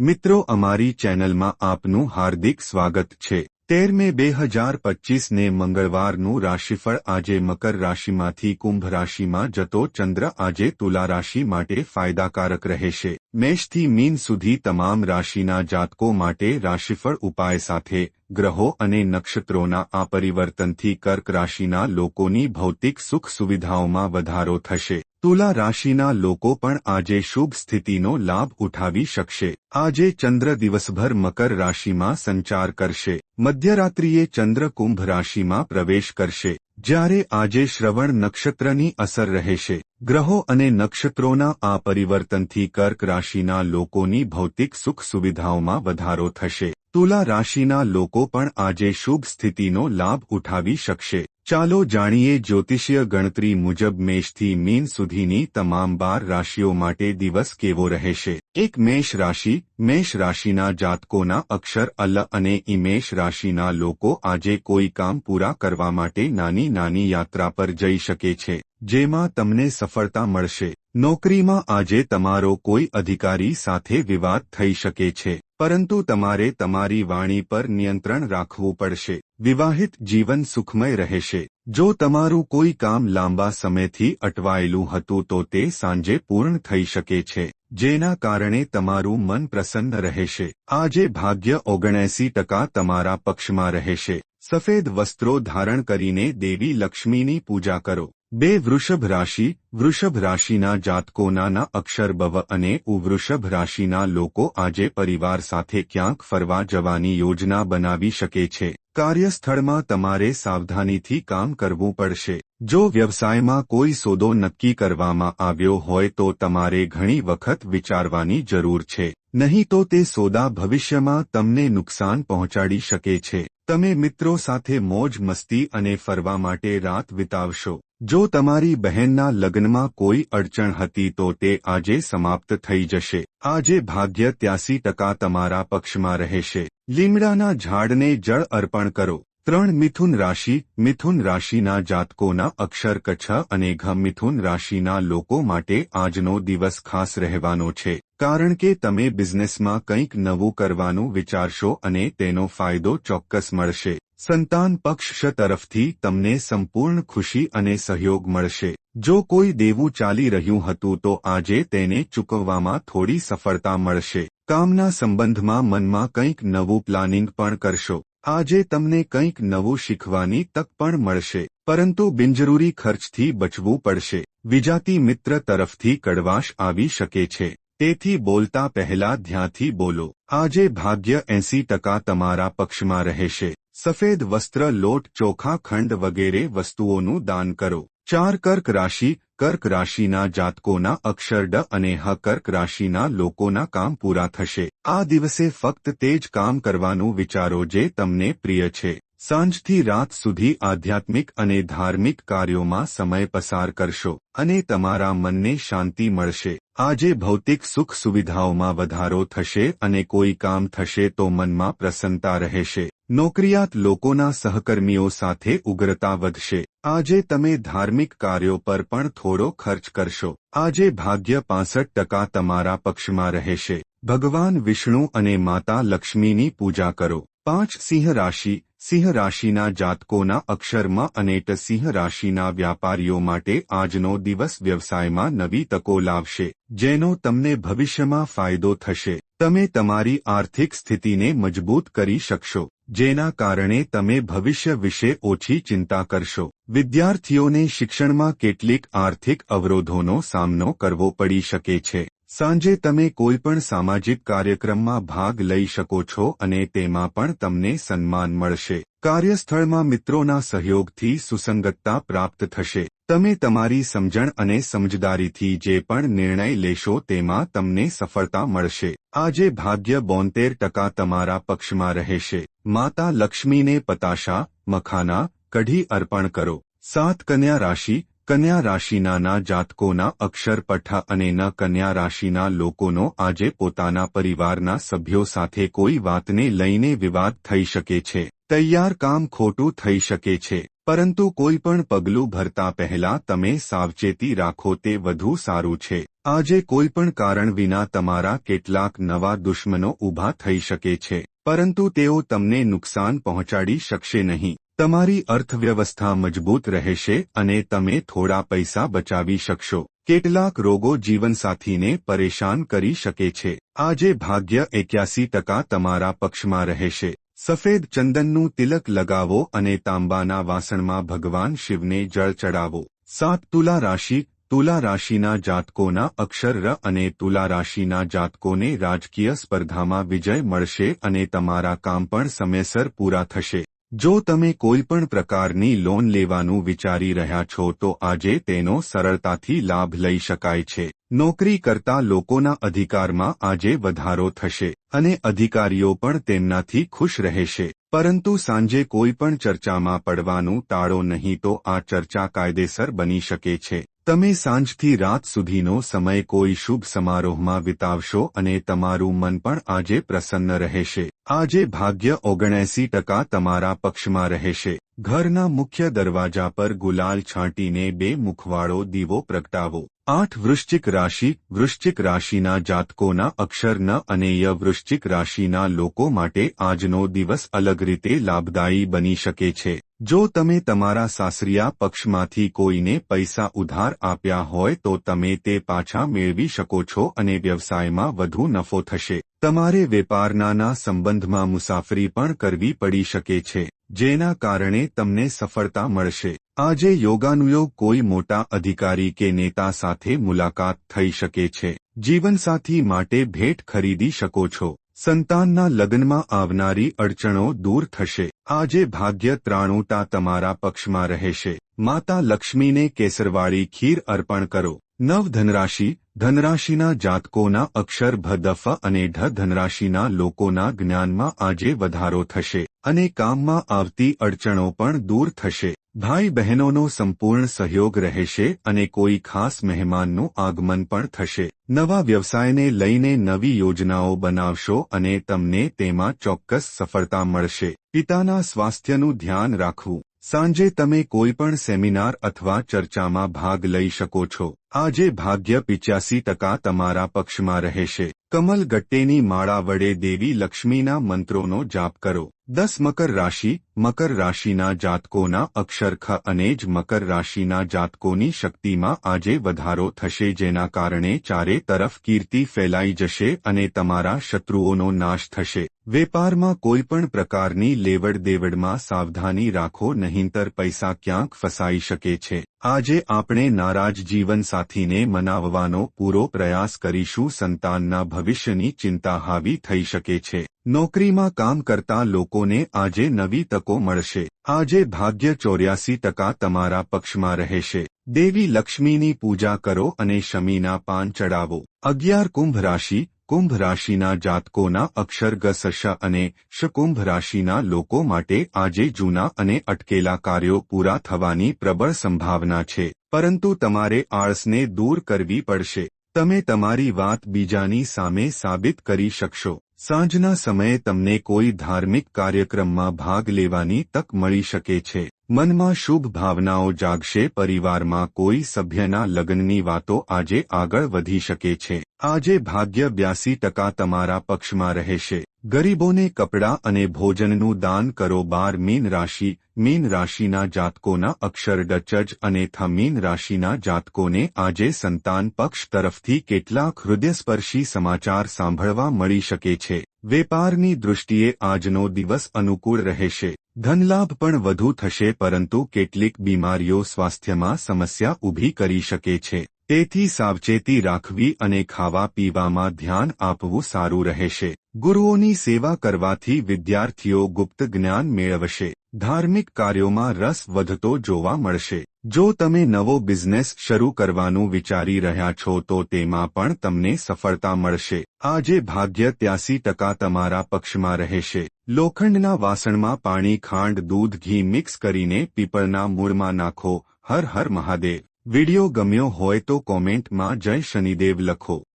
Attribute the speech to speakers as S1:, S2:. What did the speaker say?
S1: મિત્રો, અમારી ચેનલમાં આપનું હાર્દિક સ્વાગત છે. તેર મે બે હજાર પચીસને મંગળવારનું રાશિફળ આજે મકર રાશિમાંથી કુંભ રાશિમાં જતો ચંદ્ર આજે તુલા રાશિ માટે ફાયદાકારક રહેશે. મેષથી મીન સુધી તમામ રાશિના જાતકો માટે રાશિફળ ઉપાય સાથે ગ્રહો અને નક્ષત્રોના આ પરિવર્તનથી કર્ક રાશિના લોકોની ભૌતિક સુખ સુવિધાઓમાં વધારો થશે. તુલા રાશિના લોકો પણ આજે શુભ સ્થિતિનો લાભ ઉઠાવી શકશે. આજે ચંદ્ર દિવસભર મકર રાશિમાં સંચાર કરશે. મધ્યરાત્રિએ ચંદ્ર કુંભ રાશિમાં પ્રવેશ કરશે. જ્યારે આજે શ્રવણ નક્ષત્રની અસર રહેશે. ગ્રહો અને નક્ષત્રોના આ પરિવર્તનથી કર્ક રાશિના લોકોની ભૌતિક સુખ સુવિધાઓમાં વધારો થશે. તુલા રાશિના લોકો પણ આજે શુભ સ્થિતિનો લાભ ઉઠાવી શકશે. ચાલો જાણીએ જ્યોતિષીય ગણતરી મુજબ મેષથી મીન સુધીની તમામ બાર રાશિઓ માટે દિવસ કેવો રહેશે? એક મેષ રાશિ, મેષ રાશિના જાતકોના અક્ષર અલ અને ઇમેષ રાશિના લોકો આજે કોઈ કામ પૂરા કરવા માટે નાની નાની યાત્રા પર જઈ શકે છે, જેમાં તમને સફળતા મળશે. નોકરીમાં આજે તમારો કોઈ અધિકારી સાથે વિવાદ થઈ શકે છે. પરંતુ તમારે તમારી વાણી પર નિયંત્રણ રાખવું પડશે. વિવાહિત જીવન સુખમય રહેશે. જો તમારું કોઈ કામ લાંબા સમયથી અટવાયેલું હતું તો તે સાંજે પૂર્ણ થઈ શકે છે, જેના કારણે તમારું મન પ્રસન્ન રહેશે. આજે ભાગ્ય ઓગણએસી ટકા તમારા પક્ષમાં રહેશે. સફેદ વસ્ત્રો ધારણ કરીને દેવી લક્ષ્મીની પૂજા કરો. બે વૃષભ રાશિ, વૃષભ રાશિના જાતકોના અક્ષર બવ અને ઉવૃષભ રાશિના લોકો આજે પરિવાર સાથે ક્યાંક ફરવા જવાની યોજના બનાવી શકે છે. કાર્યસ્થળમાં તમારે સાવધાનીથી કામ કરવું પડશે. જો વ્યવસાયમાં કોઈ સોદો નક્કી કરવામાં આવ્યો હોય તો તમારે ઘણી વખત વિચારવાની જરૂર છે. નહીં તો તે સોદા ભવિષ્યમાં તમને નુકસાન પહોંચાડી શકે છે. તમે મિત્રો સાથે મોજ મસ્તી અને ફરવા માટે રાત વિતાવશો. જો તમારી બહેનના લગ્નમાં કોઈ અડચણ હતી તો તે આજે સમાપ્ત થઈ જશે. આજે ભાગ્ય ત્યાસી ટકા તમારા પક્ષમાં રહેશે. લીમડાના ઝાડને જળ અર્પણ કરો. ત્રણ મિથુન રાશિ, મિથુન રાશિના જાતકોના અક્ષર કચ્છ અને ઘ મિથુન રાશિના લોકો માટે આજનો દિવસ ખાસ રહેવાનો છે. કારણ કે તમે બિઝનેસમાં કંઈક નવું કરવાનું વિચારશો અને તેનો ફાયદો ચોક્કસ મળશે. સંતાન પક્ષ તરફથી તમને સંપૂર્ણ ખુશી અને સહયોગ મળશે. જો કોઈ દેવું ચાલી રહ્યું હતું તો આજે તેને ચૂકવવામાં થોડી સફળતા મળશે. કામના સંબંધમાં મનમાં કંઈક નવું પ્લાનિંગ પણ કરશો. આજે તમને કંઈક નવું શીખવાની તક પણ મળશે. પરંતુ બિનજરૂરી ખર્ચથી બચવું પડશે. વિજાતી મિત્ર તરફથી કડવાશ આવી શકે છે. તેથી બોલતા પહેલા ધ્યાનથી બોલો. આજે ભાગ્ય એંસી ટકા તમારા પક્ષમાં રહેશે. સફેદ વસ્ત્ર, લોટ, ચોખા, ખંડ વગેરે વસ્તુઓનું દાન કરો. ચાર કર્ક રાશિ, કર્ક રાશિના જાતકોના અક્ષર અને હ કર્ક રાશિના લોકોના કામ પૂરા થશે. આ દિવસે ફક્ત તે જ કામ કરવાનું વિચારો જે તમને પ્રિય છે. સાંજથી રાત સુધી આધ્યાત્મિક અને ધાર્મિક કાર્યોમાં સમય પસાર કરશો અને તમારા મનને શાંતિ મળશે. આજે ભૌતિક સુખ સુવિધાઓમાં વધારો થશે અને કોઈ કામ થશે તો મનમાં પ્રસન્નતા રહેશે. નોકરિયાત લોકોના સહકર્મીઓ સાથે ઉગ્રતા વધશે. આજે તમે ધાર્મિક કાર્યો પર પણ થોડો ખર્ચ કરશો. આજે ભાગ્ય પાસઠ ટકા તમારા પક્ષમાં રહેશે. ભગવાન વિષ્ણુ અને માતા લક્ષ્મીની પૂજા કરો. પાંચ સિંહ રાશિ સિંહ રાશિના જાતકોના અક્ષરમાં અનેટ સિંહ રાશિના વ્યાપારીઓ માટે આજનો દિવસ વ્યવસાયમાં નવી તકો લાવશે, જેનો તમને ભવિષ્યમાં ફાયદો થશે. તમે તમારી આર્થિક સ્થિતિને મજબૂત કરી શકશો, જેના કારણે તમે ભવિષ્ય વિશે ઓછી ચિંતા કરશો. વિદ્યાર્થીઓને શિક્ષણમાં કેટલીક આર્થિક અવરોધોનો સામનો કરવો પડી શકે છે. સાંજે તમે કોઈપણ સામાજિક કાર્યક્રમમાં ભાગ લઈ શકો છો અને તેમાં પણ તમને સન્માન મળશે. કાર્યસ્થળમાં મિત્રોના સહયોગથી સુસંગતતા પ્રાપ્ત થશે. તમે તમારી સમજણ અને સમજદારીથી જે પણ નિર્ણય લેશો તેમાં તમને સફળતા મળશે. આજે ભાગ્ય બોતેર ટકા તમારા પક્ષમાં રહેશે. માતા લક્ષ્મીને પતાશા, મખાના, કઢી અર્પણ કરો. સાત કન્યા રાશિ કન્યા રાશિનાના જાતકોના અક્ષર પઠા અને ન કન્યા રાશિના લોકોનો આજે પોતાના પરિવારના સભ્યો સાથે કોઈ વાતને લઈને વિવાદ થઈ શકે છે. તૈયાર કામ ખોટું થઈ શકે છે. પરંતુ કોઈ પણ પગલું ભરતા પહેલા તમે સાવચેતી રાખો તે વધુ સારું છે. આજે કોઈ પણ કારણ વિના તમારા કેટલાક નવા દુશ્મનો ઊભા થઈ શકે છે. પરંતુ તેઓ તમને નુકસાન પહોંચાડી શકશે નહીં. તમારી અર્થવ્યવસ્થા મજબૂત રહેશે અને તમે થોડા પૈસા બચાવી શકશો. કેટલાક રોગો જીવનસાથીને પરેશાન કરી શકે છે. આજે ભાગ્ય એક્યાસી ટકા તમારા પક્ષમાં રહેશે. સફેદ ચંદનનું તિલક લગાવો અને તાંબાના વાસણમાં ભગવાન શિવને જળ ચડાવો. સાત તુલા રાશિ, તુલા રાશિના જાતકોના અક્ષર ર અને તુલા રાશિના જાતકોને રાજકીય સ્પર્ધામાં વિજય મળશે અને તમારા કામ પણ સમયસર પૂરા થશે. જો તમે કોઈ પણ પ્રકારની લોન લેવાનું વિચારી રહ્યા છો તો આજે તેનો સરળતાથી લાભ લઈ શકાય છે. નોકરી કરતા લોકોના અધિકારમાં આજે વધારો થશે અને અધિકારીઓ પણ તેમનાથી ખુશ રહેશે. પરંતુ સાંજે કોઈ પણ ચર્ચામાં પડવાનું ટાળો નહીં તો આ ચર્ચા કાયદેસર બની શકે છે. તમે સાંજથી રાત સુધીનો સમય કોઈ શુભ સમારોહમાં વિતાવશો અને તમારું મન પણ આજે પ્રસન્ન રહેશે. આજે ભાગ્ય ઓગણએસી ટકા તમારા પક્ષમાં રહેશે. ઘરના મુખ્ય દરવાજા પર ગુલાલ છાંટીને બે મુખવાળો દીવો પ્રગટાવો. આઠ વૃશ્ચિક રાશિ, વૃશ્ચિક રાશિના જાતકોના અક્ષર ન અને ય વૃશ્ચિક રાશિના લોકો માટે આજનો દિવસ અલગ રીતે લાભદાયી બની શકે છે. જો તમે તમારા સાસરિયા પક્ષમાંથી કોઈને પૈસા ઉધાર આપ્યા હોય તો તમે તે પાછા મેળવી શકો છો અને વ્યવસાયમાં વધુ નફો થશે. તમારે વેપારનાના સંબંધમાં મુસાફરી પણ કરવી પડી શકે છે, જેના કારણે તમને સફળતા મળશે. આજે યોગાનુયોગ કોઈ મોટા અધિકારી કે નેતા સાથે મુલાકાત થઈ શકે છે. જીવનસાથી માટે ભેટ ખરીદી શકો છો. સંતાનના લગ્નમાં આવનારી અડચણો દૂર થશે. આજે ભાગ્ય ત્રાણુટા તમારા પક્ષમાં રહેશે. માતા લક્ષ્મીને કેસરવાળી ખીર અર્પણ કરો. નવ ધનરાશિ, ધનરાશિના જાતકોના અક્ષર ભદફ અને ઢ ધનરાશિના લોકોના જ્ઞાનમાં આજે વધારો થશે અને કામમાં આવતી અડચણો પણ દૂર થશે. ભાઈ બહેનોનો સંપૂર્ણ સહયોગ રહેશે અને કોઈ ખાસ મહેમાનનું આગમન પણ થશે. નવા વ્યવસાયને લઈને નવી યોજનાઓ બનાવશો અને તમને તેમાં ચોક્કસ સફળતા મળશે. પિતાના સ્વાસ્થ્યનું ધ્યાન રાખવું. સાંજે તમે કોઈ પણ સેમિનાર અથવા ચર્ચામાં ભાગ લઈ શકો છો. આજે ભાગ્ય પિચ્યાસી ટકા તમારા પક્ષમાં રહેશે. કમલ ગટ્ટેની માળા વડે દેવી લક્ષ્મીના મંત્રોનો જાપ કરો. દસ મકર રાશિ, મકર રાશિના જાતકોના અક્ષરખ અને જ મકર રાશિના જાતકોની શક્તિમાં આજે વધારો થશે, જેના કારણે ચારે તરફ કીર્તિ ફેલાઈ જશે અને તમારા શત્રુઓનો નાશ થશે. વેપારમાં કોઈપણ પ્રકારની લેવડ દેવડમાં સાવધાની રાખો, નહીંતર પૈસા ક્યાંક ફસાઈ શકે છે. આજે આપણે નારાજ જીવનસાથીને મનાવવાનો પૂરો પ્રયાસ કરીશું. સંતાનના ભવિષ્યની ચિંતા હાવી થઈ શકે છે. નોકરીમાં કામ કરતા લોકોને આજે નવી તકો મળશે. આજે ભાગ્ય ચોર્યાસી ટકા તમારા પક્ષમાં રહેશે. દેવી લક્ષ્મીની પૂજા કરો અને શમીના પાન ચડાવો અગિયાર કુંભ રાશિ કુંભ રાશિના જાતકોના અક્ષર ગસશ અને શકુંભ રાશિના લોકો માટે આજે જૂના અને અટકેલા કાર્યો પૂરા થવાની પ્રબળ સંભાવના છે. પરંતુ તમારે આળસને દૂર કરવી પડશે. તમે તમારી વાત બીજાની સામે સાબિત કરી શકશો. સાંજના સમયે તમને કોઈ ધાર્મિક કાર્યક્રમમાં ભાગ લેવાની તક મળી શકે છે. મનમાં શુભ ભાવનાઓ જાગશે, પરિવારમાં કોઈ સભ્યના લગ્નની વાતો આજે આગળ વધી શકે છે. આજે ભાગ્ય બ્યાસી ટકા તમારા પક્ષમાં રહેશે. ગરીબોને કપડાં અને ભોજનનું દાન કરો. બાર મીન રાશિ, મીન રાશિના જાતકોના અક્ષર ડચજ અને થ મીન રાશિના જાતકોને આજે સંતાન પક્ષ તરફથી કેટલાક હૃદયસ્પર્શી સમાચાર સાંભળવા મળી શકે છે. વેપારની દૃષ્ટિએ આજનો દિવસ અનુકૂળ રહેશે. ધનલાભ પણ વધુ થશે પરંતુ કેટલીક બીમારીઓ સ્વાસ્થ્યમાં સમસ્યા ઊભી કરી શકે છે. તેથી સાવચેતી રાખવી અને ખાવા પીવામાં ધ્યાન આપવું સારું રહેશે. ગુરુઓની સેવા કરવાથી વિદ્યાર્થીઓ ગુપ્ત જ્ઞાન મેળવશે. ધાર્મિક કાર્યોમાં રસ વધતો જોવા મળશે. જો તમે નવો બિઝનેસ શરૂ કરવાનું વિચારી રહ્યા છો તો તેમાં પણ તમને સફળતા મળશે. આજે ભાગ્ય ત્યાસી ટકા તમારા પક્ષમાં રહેશે. લોખંડના વાસણમાં પાણી, ખાંડ, દૂધ, ઘી મિક્સ કરીને પીપળના મૂળમાં નાખો. હર હર મહાદેવ. વિડિયો ગમ્યો હોય તો કોમેન્ટમાં જય શનિદેવ લખો.